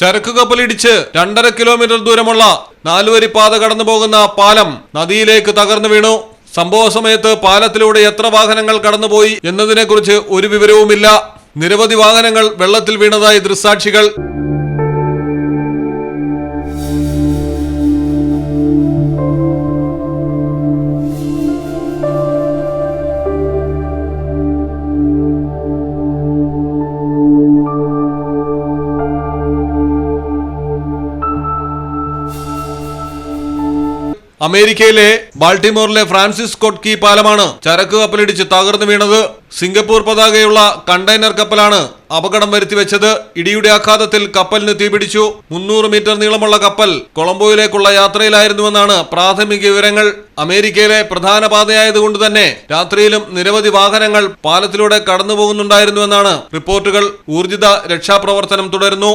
ചരക്ക് കപ്പലിടിച്ച് രണ്ടര കിലോമീറ്റർ ദൂരമുള്ള നാലുവരി പാത കടന്നു പോകുന്ന പാലം നദിയിലേക്ക് തകർന്നു വീണു. സംഭവ സമയത്ത് പാലത്തിലൂടെ എത്ര വാഹനങ്ങൾ കടന്നുപോയി എന്നതിനെക്കുറിച്ച് ഒരു വിവരവുമില്ല. നിരവധി വാഹനങ്ങൾ വെള്ളത്തിൽ വീണതായി ദൃക്സാക്ഷികൾ അമേരിക്കയിലെ ബാൾട്ടിമോറിലെ ഫ്രാൻസിസ് സ്കോട്ട് കീ പാലമാണ് ചരക്ക് കപ്പലിടിച്ച് തകർന്നു വീണത്. സിംഗപ്പൂർ പതാകയുള്ള കണ്ടെയ്നർ കപ്പലാണ് അപകടം വരുത്തിവെച്ചത്. ഇടിയുടെ ആഘാതത്തിൽ കപ്പലിന് തീപിടിച്ചു. മുന്നൂറ് മീറ്റർ നീളമുള്ള കപ്പൽ കൊളംബോയിലേക്കുള്ള യാത്രയിലായിരുന്നുവെന്നാണ് പ്രാഥമിക വിവരങ്ങൾ. അമേരിക്കയിലെ പ്രധാന പാതയായതുകൊണ്ട് തന്നെ രാത്രിയിലും നിരവധി വാഹനങ്ങൾ പാലത്തിലൂടെ കടന്നുപോകുന്നുണ്ടായിരുന്നുവെന്നാണ് റിപ്പോർട്ടുകൾ. ഊർജിത രക്ഷാപ്രവർത്തനം തുടരുന്നു.